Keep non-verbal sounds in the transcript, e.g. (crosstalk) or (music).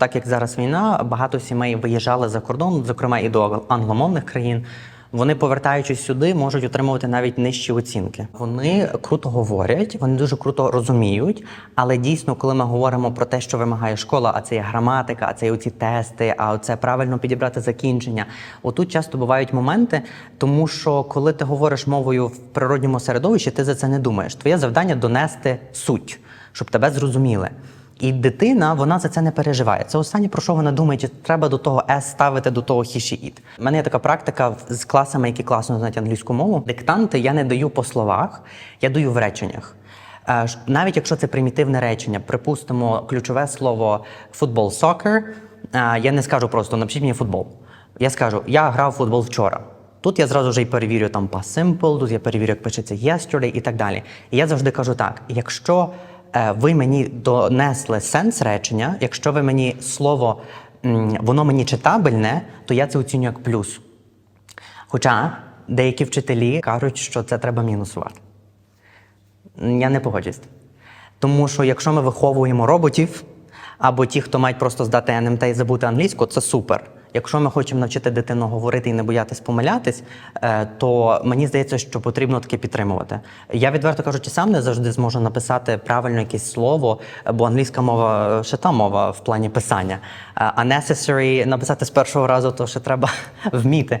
Так як зараз війна, багато сімей виїжджали за кордон, зокрема і до англомовних країн. Вони, повертаючись сюди, можуть отримувати навіть нижчі оцінки. Вони круто говорять, вони дуже круто розуміють. Але дійсно, коли ми говоримо про те, що вимагає школа, а це є граматика, а це є оці тести, а це правильно підібрати закінчення. Отут часто бувають моменти, тому що коли ти говориш мовою в природньому середовищі, ти за це не думаєш. Твоє завдання донести суть, щоб тебе зрозуміли. І дитина вона за це не переживає. Це останнє про що вона думає, чи треба до того S ставити до того she, it. У мене є така практика з класами, які класно знають англійську мову. Диктанти я не даю по словах, я даю в реченнях. Е, Навіть якщо це примітивне речення, припустимо, ключове слово футбол soccer, е, я не скажу просто напишіть мені футбол. Я скажу, я грав футбол вчора. Тут я зразу вже й перевірю там past simple, тут я перевірю, як пишеться yesterday і так далі. І я завжди кажу так: якщо е, ви мені донесли сенс речення, якщо ви мені слово, воно мені читабельне, то я це оцінюю як плюс. Хоча деякі вчителі кажуть, що це треба мінусувати. Я не погоджуюсь. Тому що якщо ми виховуємо роботів, або ті, хто мають просто здати НМТ і забути англійську, це супер. Якщо ми хочемо навчити дитину говорити і не боятись помилятись, е, то мені здається, що потрібно таке підтримувати. Я відверто кажучи, сам не завжди зможу написати правильно якесь слово, бо англійська мова е, ще та мова в плані писання. Е, А necessary написати з першого разу, то ще треба (laughs) вміти.